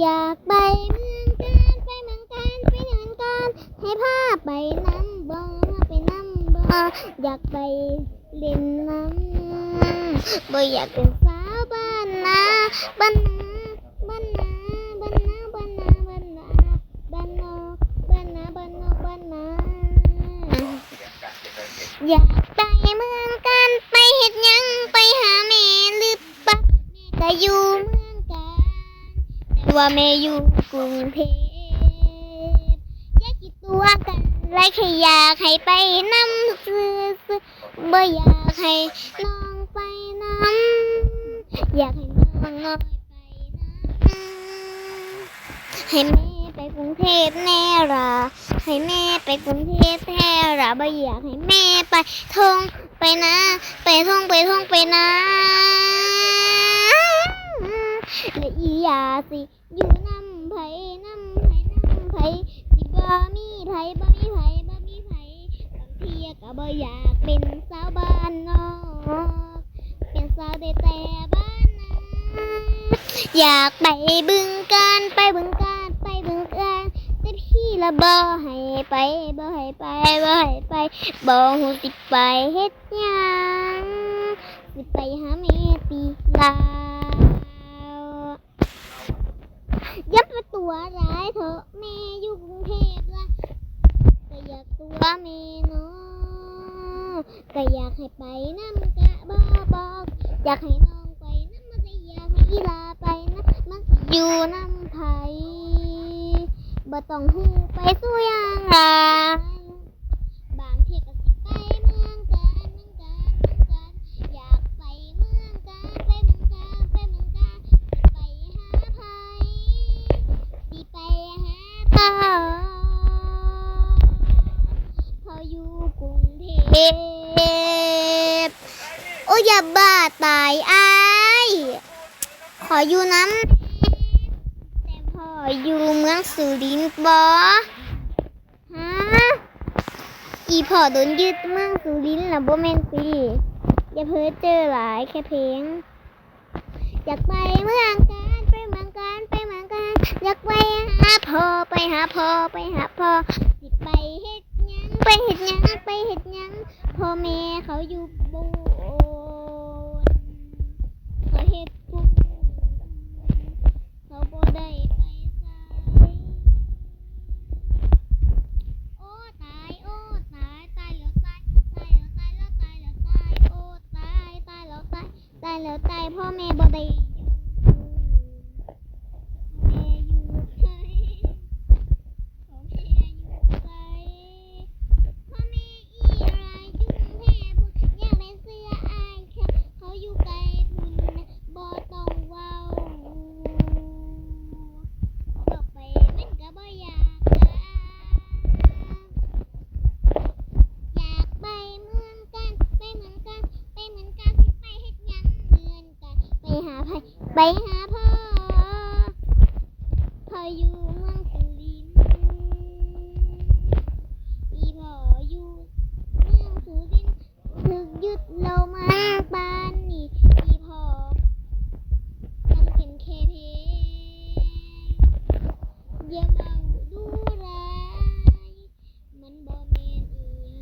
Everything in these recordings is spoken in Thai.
อยากไปเมืองการไปเมืองการไปเมืองการให้พาไปน้ำบ่อไปน้ำบ่ออยากไปเล่นน้ำบ่อยากเป็นสาวบ้านนาบ้านนาบ้านนาบ้านนาบ้านนาบ้านนาบ้านนอกบ้านนาบ้านนอกบ้านนาอยากไปเมืองการไปเฮ็ดยังไปหาแม่หรือปะแม่ก็อยู่ ต่ว่าแม่อยู่กรุงเทพอยากคิดตัวกันไรแค่อยากให้ไปน้ำซื้อซื้อบ่อยากให้น้องไปน้ำอยากให้น้องน้อยไปนำให้แม่ไปกรุงเทพแน่ละให้แม่ไปกรุงเทพแน่ละบ่อยากให้แม่ไปท่องไปนะ ไปท่องไปท่องไปนะและอียาสิ อยู่น้ำไผน้ำไผน้ำไผสิบ่มีไผบ่มีไผบ่มีไผบางทีก็บ่อยากเป็นสาวบ้านนอก เป็นสาวแต่แต่บ้านนาอยากไปบึงการไปบึงการไปบึงการแต่พี่ละบ่ให้ไปบ่ให้ไปบ่ให้ไปบ่ฮู้สิไปเฮ็ดหยังสิไปหาแม่ตีลาว อ ยับไปตัวร้ายเถอะแม่อยู่กรุงเทพละก็อยากตัวแม่เนาะก็อยากให้ไปน้ำกะบอบอก อยากให้น้องไปน้ำมันจะอยากให้อีลาไปนะมันอยู่น้ำไผบ่ต้องหูไปสู้ยังไง เทพโอ้ยอย่าบ้าตายอายขออยู่น้ำแต่พออยู่เมืองสุรินทร์บอฮะอีพอโดนยึดเมืองสุรินทร์ละบ่แมนตีอย่าเพ้อเจอหลายแค่เพลงอยากไปเมืองการไปเมืองการไปเมืองการอยากไปหาพ่อไปหาพ่อไปหาพ่อสิไปเฮ็ดยังไปเฮ็ดยังไปเฮ็ดยัง พ่อแม่เขาอยู่โบนเขาเฮ็ดบุญเขาบ่ได้ไปไสโอ้ตายโอ้ตายตายแล้วตายตายแล้วตายแล้วตายแล้วตายโอ้ตายตายแล้วตาย ตายแล้วตายพ่อแม่บ่ได้อยู่แม่อยู่ไสพ่อแม่อยู่ไสพ่อแม่อีหลายอยู่กรุงเทพพุ่นอยากได้เสื้ออายแค่เขาอยู่ไกลพุ่นนะบ่ต้องเว้าบอกไปมันก็บ่อยากกะอยากไปเมืองกันไปเมืองกัน ไปเหมือนกันสิไปเฮ็ดหยังเหมือนกันไปหาไผไปหาพ่อพ่ออยู่เมืองสุรินทร์อีพ่ออยู่เมืองสุรินทร์ถึกยึดเรามาบ้านนี่อีพ่อมันเป็นแค่เพลงอย่ามาดูร้ายมันบ่แม่นอี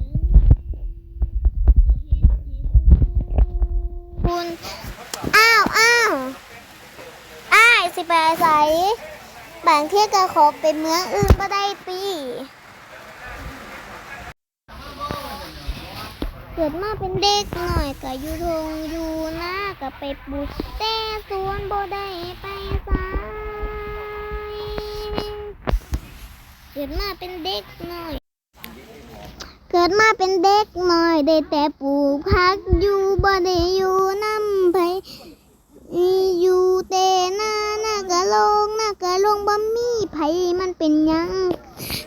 หยัง คุณอ้าวอ้าวอ้าย สิไปอาศัยบางเที่ยก็ขอไปเมืองอื่นก็ได้ปีเกิดมาเป็นเด็กหน่อยก็อยู่ทงอยู่หน้าก็ไปปลูกแต่สวนบ่ได้ไปสายเกิดมาเป็นเด็กหน่อย เกิดมาเป็นเด็กหน้อยได้แต่ปลูกผักอยู่บ่ได้อยู่น้ำไผ อีอยู่แต่หน้าหน้ากะลงหน้ากะลงบ่มีไผมันเป็นหยัง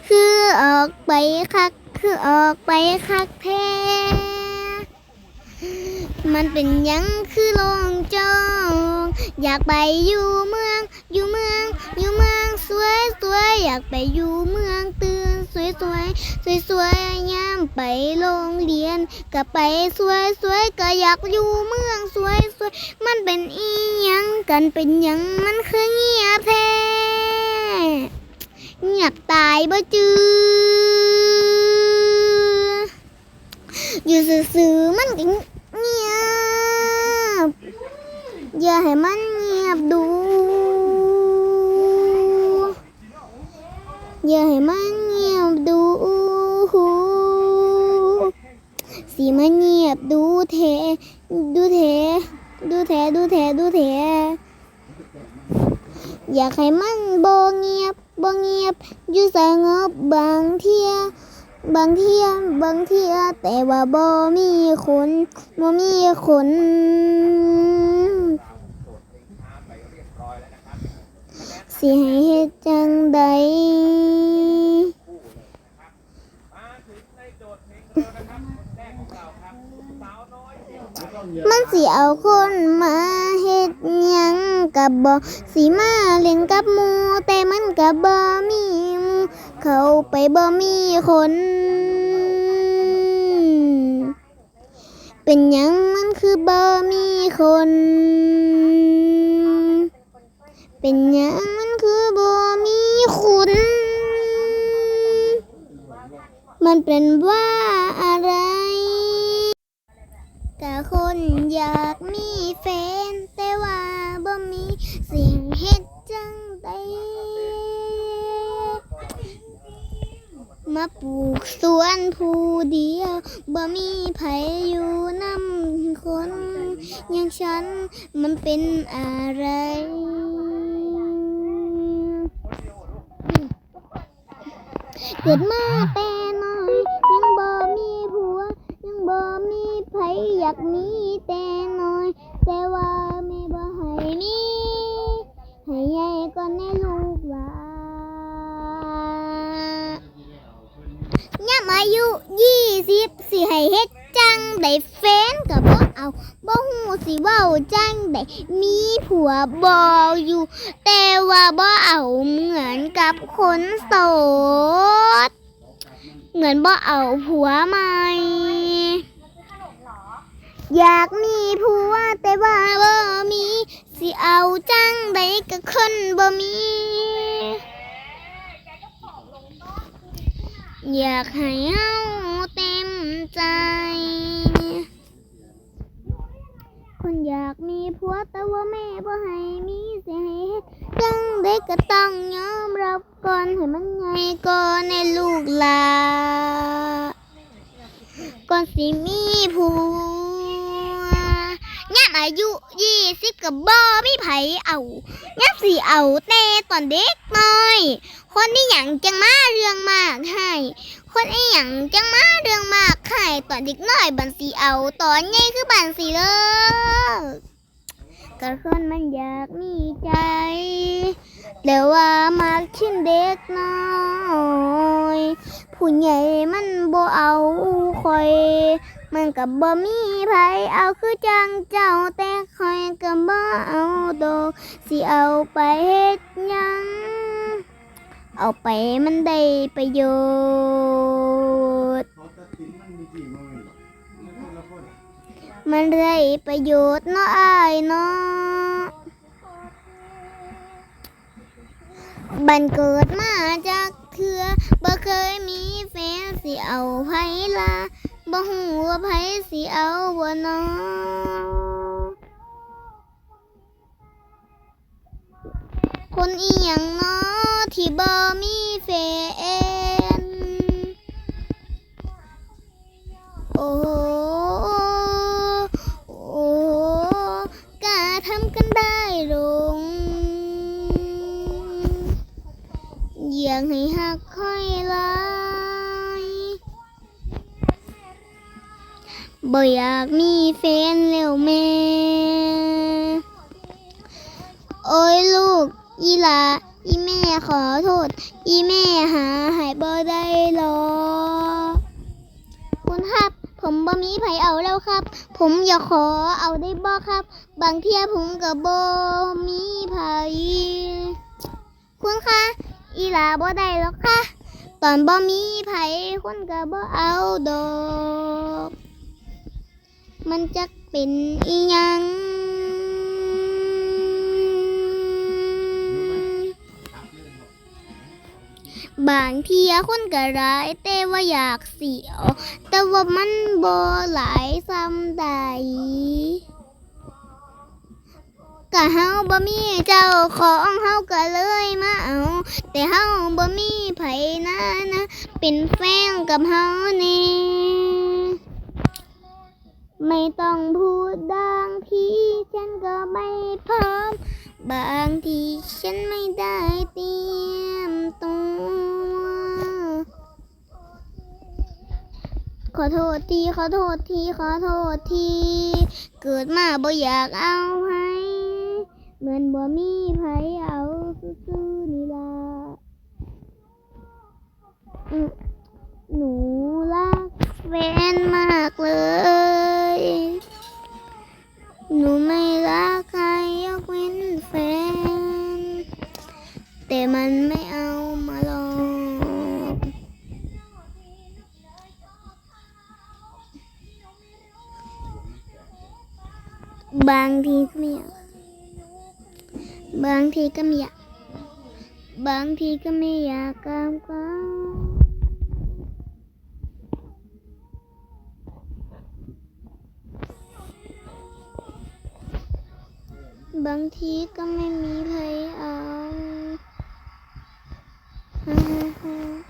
คือออกไปคัก คือออกไปคักแท้มันเป็นหยังคือลงจอง อยากไปอยู่เมือง อยู่เมือง อยู่เมืองสวยสวยอยากไปอยู่เมืองตื่น สวยสวยสวยสวยยามไปโรงเรียนก็ไปสวยสวยก็อยากอยู่เมืองสวยสวยมันเป็นอีหยังกันเป็นหยังมันคือเงียบแท้เงียบตายบ่จืออยู่ซื่อๆมันก็เงียบอย่าให้มันเงียบดูอย่า สีมันเงียบดูเท ดูเท ดูแทดูแทดูแทอยากให้มันบ่เงียบบ่เงียบอยู่สงบบางเที่ยบางเที่ยบางเที่ยแต่ว่าบ่มีคนบ่มีคนสิให้เฮ็ดจังใด มันสิเอาคนมาเฮ็ดหยังกับบ่สิมาเล่นกับหมูแต่มันกับบ่มีหมูเข้าไปบ่มีคน เป็นหยังมันคือบ่มีคน เป็นหยังมันคือบ่มีคุณมันเป็นว่าอะไร ก็คนอยากมีแฟน แต่ว่าบ่มีสิ่งเฮ็ดจังใดมาปลูกสวนผู้เดียวบ่มีไผอยู่นำคน อย่างฉันมันเป็นอะไรเกิดมาแต่น้อย อยากมีแต่น้อย แต่ว่าแม่บ่ให้มีให้ใหญ่ก่อนในลูกหลานย่ำอายุยี่สิบสิให้เฮ็ดจังได้แฟนก็บ่เอาบ่ฮู้สิเว้าจังได้มีผัวบ่อยู่ แต่ว่าบ่เอาเหมือนกับคนโสดเหมือนบ่เอาผัวใหม่ อยากมีผัวแต่ว่าบ่มี สิเอาจังใดกับคนบ่มี อยากให้เฮาเต็มใจ คนอยากมีผัวแต่ว่าแม่บ่ให้มีสิให้เฮ็ดจังได้ก็ต้องยอมรับก่อนให้มันใหญ่ก่อนในลูกหลานก่อนสิมีผัว ยามอายุยี่สิบกับบ่มีไผเอายามสิเอาแต่ตอนเด็กน้อย คนนี่หยังจังมาเรื่องมากให้คนไอ้หยังจังมาเรื่องมากให้ตอนเด็กน้อยบันสีเอาตอนใหญ่คือบันสีเลิกก็คนมันอยากมีใจ แต่ว่ามักชิ้นเด็กน้อย ผู้ใหญ่มันบ่เอาคอย มันกับบ่มีไผเอาคือจังเจ้าแต่คอยก็บบ่เอาดอกสิเอาไปเฮ็ดหยัง เอาไปมันได้ประโยชน์ มันได้ประโยชน์เนาะอายเนาะบันเกิดมาจาก เถือบ่เคยมีแฟนสิเอาไผละบ่ฮู้ว่าไผสิเอาบ่นาะคนอีหยังเนาะที่บ่มีแฟนโอ้โหกล้าทำกันได้ลง อยากให้หักค่อยลายบ่อยากมีแฟนแล้วแม่ โอ้ยลูกอีหลาอีแม่ขอโทษ อีแม่หาหายบ่ได้หรอ คุณครับ ผมบ่มีไผเอาแล้วครับ ผมอยากขอเอาได้บ่ครับ บางเที่ยผมกับบ่มีไผคุณคะ อีลาบ่ได้หรอกค่ะ ตอนบ่มีไผคุณก็บ่เอาดอกมันจักเป็นอีหยังบางเทียคนก็ร้ายแต่ว่าอยากเสียว แต่ว่ามันบ่หลายซ้ำใด ก็เฮาบ่มีเจ้าของเฮาก็เลยมาเอา แต่เฮาบ่มีไผนะนะ เป็นแฟนกับเฮาแน่ไม่ต้องพูดดังที่ฉันก็ไม่พร้อม บางทีฉันไม่ได้เตรียมตัว ขอโทษที ขอโทษที ขอโทษที เกิดมาบ่อยากเอาให้ เหมือนบ่มีไผเอาซื่อนี่ล่ะหนูรักแฟนมากเลย หนูไม่รักใครยกเว้นแฟน แต่มันไม่เอามาลอกบางทีก็ไม่อยาก บางทีก็ไม่อยากบางทีก็ไม่อยากกามก็บางทีก็ไม่มีใครเอาฮ่าฮ่าฮ่า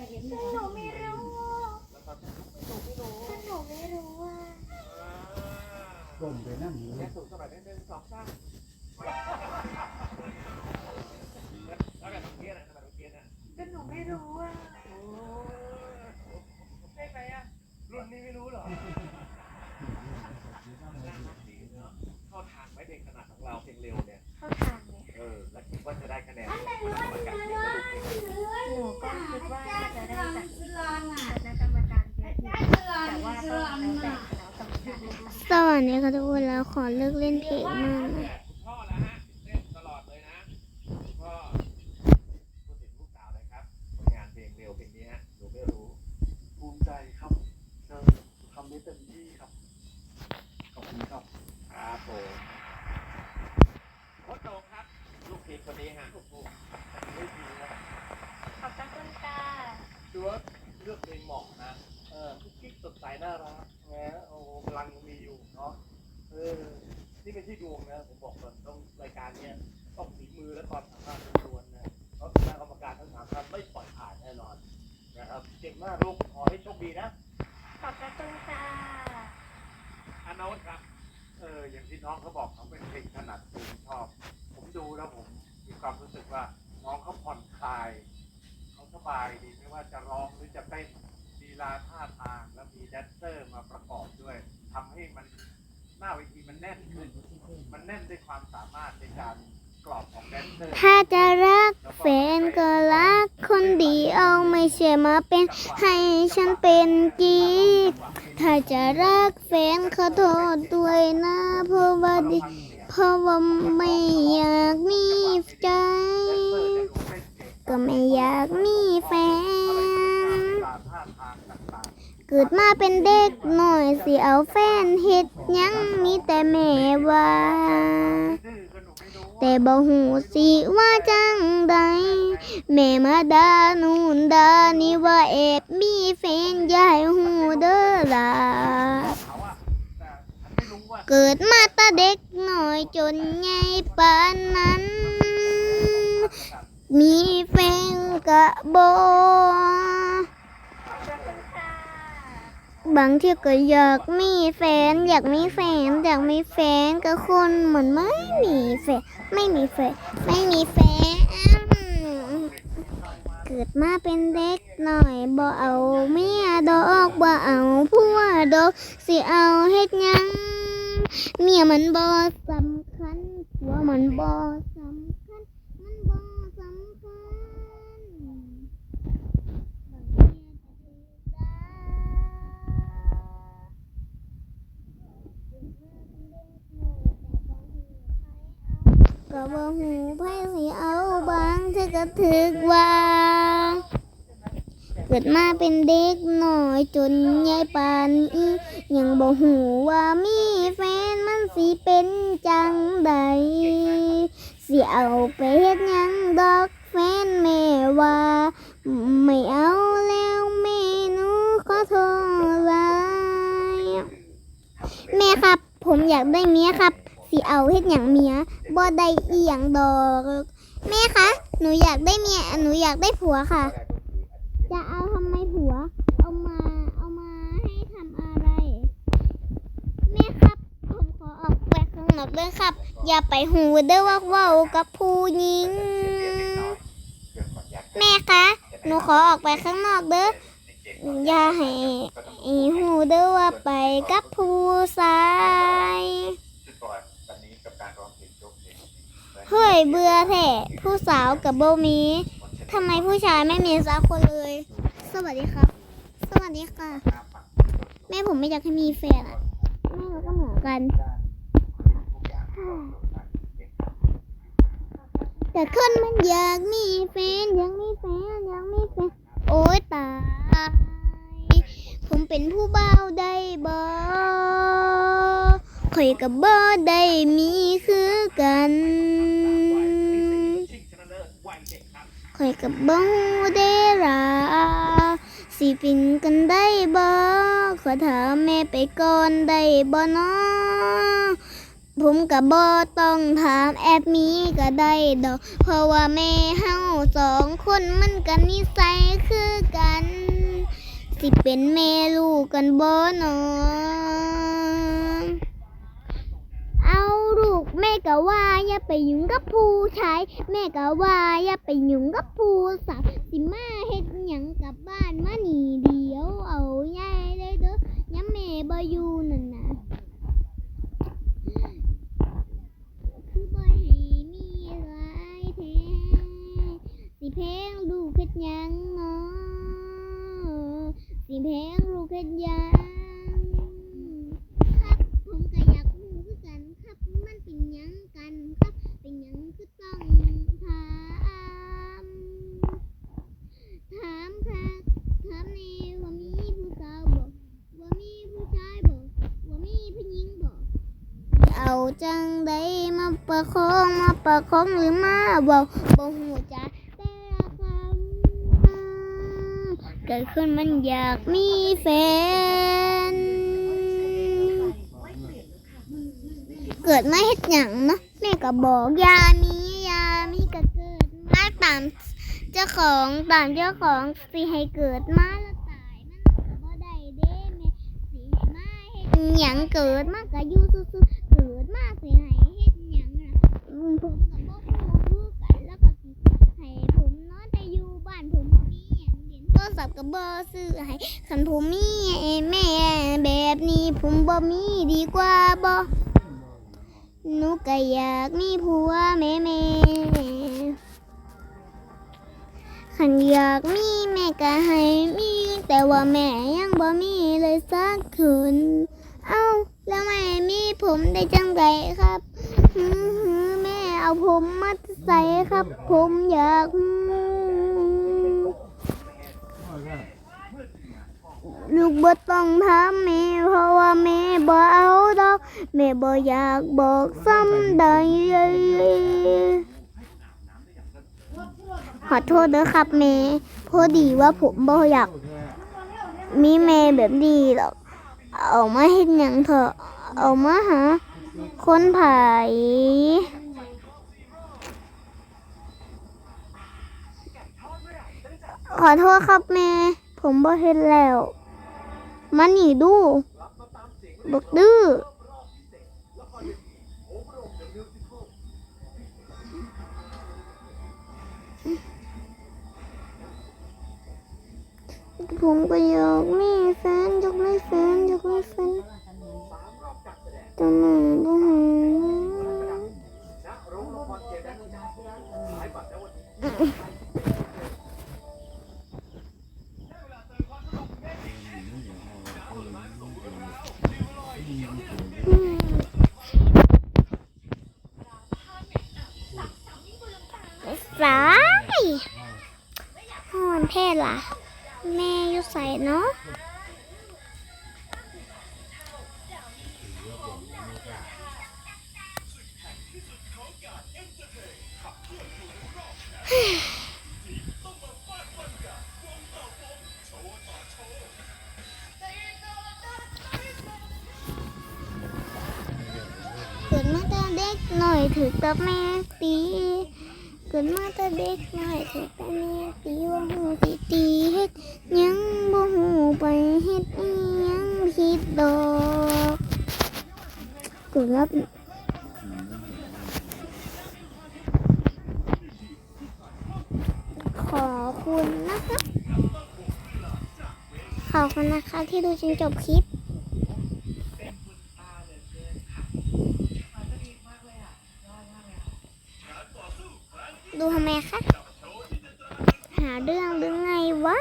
หนูไม่รู้ว่ากลมไปนั่งอยู่เลยสูงสมัยนี้หนึ่งสองสามแล้วแบบเมื่อกี้นะแบบเมื่อกี้นะก็หนูไม่รู้อะใช่ไหมอะ รุ่นนี้ไม่รู้เหรอเข้าทางไม่เพลงขนาดของเราเพลงเร็วเนี่ยเข้าทางเลยเออ แล้วคิดว่าจะได้คะแนน สวัสดีค่ะทุกคนแล้วขอเลิกเล่นเพลงมากนะพ่อแล้วฮะตลอดเลยนะพ่อพูดถึงลูกสาวหน่อยครับงานเพลงเร็วเพลงนี้หนูไม่รู้ภูมิใจครับเธอทำได้เต็มที่ครับขอบคุณครับครับผมโค้ชโตครับลูกทีมคนนี้ฮะโอ้โหไม่ดีนะขอบคุณค่ะดูว่าเลือกเพลงเหมาะนะ เออคุกกิ๊กสดใสน่ารักแหมโอ้โหพลังมีอยู่เนาะ เออ นี่เป็นที่ดวงนะผมบอกก่อนต้องรายการเนี้ยต้องฝีมือและความสามารถล้วนๆนะเพราะคณะกรรมการทั้งสามท่านไม่ปล่อยผ่านแน่นอนนะครับเก่งมากลูกขอให้โชคดีนะขอบคุณค่ะอาโนตครับเอออย่างที่น้องเขาบอกเขาเป็นเพลงถนัดเพลงชอบ ผมดูแล้วผมมีความรู้สึกว่าน้องเขาผ่อนคลายเขาสบายดีไม่ว่าจะร้องหรือจะเต้นลีลาท่าทางแล้วมีแดนเซอร์มาประกอบด้วยทำให้มัน หน้าเวทีมันแน่นขึ้น มันแน่นด้วยความสามารถในการกรอบของแดนเซอร์ถ้าจะรักแฟนก็รักคนเดียวไม่ใช่มาเป็นให้ฉันเป็นกิ๊กถ้าจะรักแฟนขอโทษด้วยนะเพราะว่าดิเพราะว่าไม่อยากมีใจ ก็ไม่อยากมีแฟน เกิดมาเป็นเด็กหน่อยสิเอาแฟนเฮ็ดยังมีแต่แม่ว่า แต่บ่หูสิว่าจังใดแม่มาดานูนดานี่ว่าแอบมีแฟนยายหูเด้อล่ะเกิดมาแตาเด็กหน่อยจนใหญ่ปานนั้น มีแฟนกะบ่ขอบ บางทีก็อยากมีแฟน อยากมีแฟน อยากมีแฟนกับคนเหมือนไม่มีแฟน ไม่มีแฟน ไม่มีแฟน เกิดมาเป็นเด็กหน่อยบ่เอาเมียดอกบ่เอาผัวดอกสิเอาเฮ็ดหยังเมียมันบ่สำคัญผัวมันบ่สำคัญ มันบ่สำคัญบางทีจะถูกด่า ก็บ่หูไผสิเอาบางเธอก็ถึกว่า เกิดมาเป็นเด็กหน่อยจนใหญ่ปานอียังบ่หูว่ามีแฟนมันสิเป็นจังใดสิเอาไปเฮ็ดหยังดอกแฟนแม่ว่า ไม่เอาแล้วแม่หนูขอโทษไว้แม่ครับ ผมอยากได้เมียครับ สิเอาเฮ็ดหยังเมียบ่ได้อีหยังดอกแม่คะหนูอยากได้เมียหนูอยากได้ผัวค่ะ จะเอาทำไมผัว เอามาเอามาให้ทำอะไร แม่ครับ ผมขอออกไปข้างนอกด้วยครับ อย่าไปหูเด้อว่าเว้ากับผู้หญิง แม่คะหนูขอออกไปข้างนอกเด้ออย่าให้อีหูเด้อว่าไปกับผู้ชาย เฮ้ยเบื่อแท้ผู้สาวกับโบมีทำไมผู้ชายไม่มีสักคนเลย สวัสดีครับ สวัสดีค่ะ แม่ผมไม่อยากให้มีแฟนอะแม่เราก็เหมือนกันแต่คนมันอยากมีแฟนอยากมีแฟนอยากมีแฟนโอ้ยตาย ผมเป็นผู้เบาได้บ่ ข่อยกับบ่ได้มีคือกันครับข่อยกับบ้งได้ราสิปินกันได้บ่ขอถามแม่ไปก่อนได้บ่เนาะผมกับบ่ต้องถามแอบมีก็ได้ดอก เพราะว่าแม่เฮาสองคนมันกันนิสัยคือกัน สิเป็นแม่ลูกกันบ่เนาะ แม่ก็ว่าอย่าไปยุ่งกับผู้ชายแม่ก็ว่าอย่าไปยุ่งกับผู้สาวสิมาเฮ็ดหยังกลับบ้านมานีเดียวเอาใหญ่เลยเด้อยาแม่บ่อยู่นั่นนะคือบ่ให้มีหลายแท้สิแพงลูกเฮ็ดหยังเนาะสิแพงลูกเฮ็ดหยัง ครับผมก็อยากรู้คือกันครับ มันเป็นหยังกันครับ เป็นหยังคือต้องถาม ถามค่ะถามแน่ว่ามีผู้สาวบอกว่ามีผู้ชายบอกว่ามีผู้หญิงบอกเอาจังใดมาประคองมา ประคองหรือมาบอกบอกหูจักแต่ละคำเกิดขึ้นมันอยากมีแฟน เกิดมาเฮ็ดหยังเนาะแม่ก็บอกยามียามีก็เกิดมาตามเจ้าของตามเจ้าของสิให้เกิดมาแล้วตายมันบ่ได้เด้แม่สิให้มาเฮ็ดหยังเกิดมาก็อยู่ซื่อๆเกิดมาสิให้เฮ็ดหยัง น่ะอืมผมก็บ่ฮู้คือกันแล้วก็สิให้ผมนอนแต่อยู่บ้านผมบ่มีหยังเล่นโทรศัพท์ก็บ่ซื้อให้คันผมมีแม่แบบนี้ผมบ่มีดีกว่าบ่หนูก็อยากมีผัวแม่แม่ขันอยากมีแม่ก็ให้มี แต่ว่าแม่ยังบ่มีเลยสักคืนเอ้า แล้วแม่มีผมได้จังไงครับ เอาผมมาใส่ครับ ผมอยากลูกบ่ต้องถามแม่เพราะว่าแม่บ่เอาดอกแม่บ่อยากบอกซ้ำใดขอโทษเด้อครับแม่พอดีว่าผมบ่อยาก มีแม่แบบนี้หรอกเอามาเฮ็ดหยังเถอะเอามาหาคนไผ ขอโทษครับแม่ ผมบ่เฮ็ดแล้วมานี่ดูบกดื้อผมก็อยากมีแฟนอยากมีแฟนอยากมีแฟนต่หนูบ่หาณโรงละครเจดังขา ร้ายหอนแท้ล่ะ แม่อยู่ใส่เนาะเกิดมาตอนเด็กหน่อยถือกับแม่ตี เกิดมาแต่เด็กน้อยถือแต่แม่ตีว่าหูสิตีเฮ็ดยังบ่หูไปเฮ็ดยังผิดดอกกดรับขอบคุณนะคะ ขอบคุณนะคะที่ดูจนจบคลิป ดูทำไมคะ หาเรื่องหรือไงวะ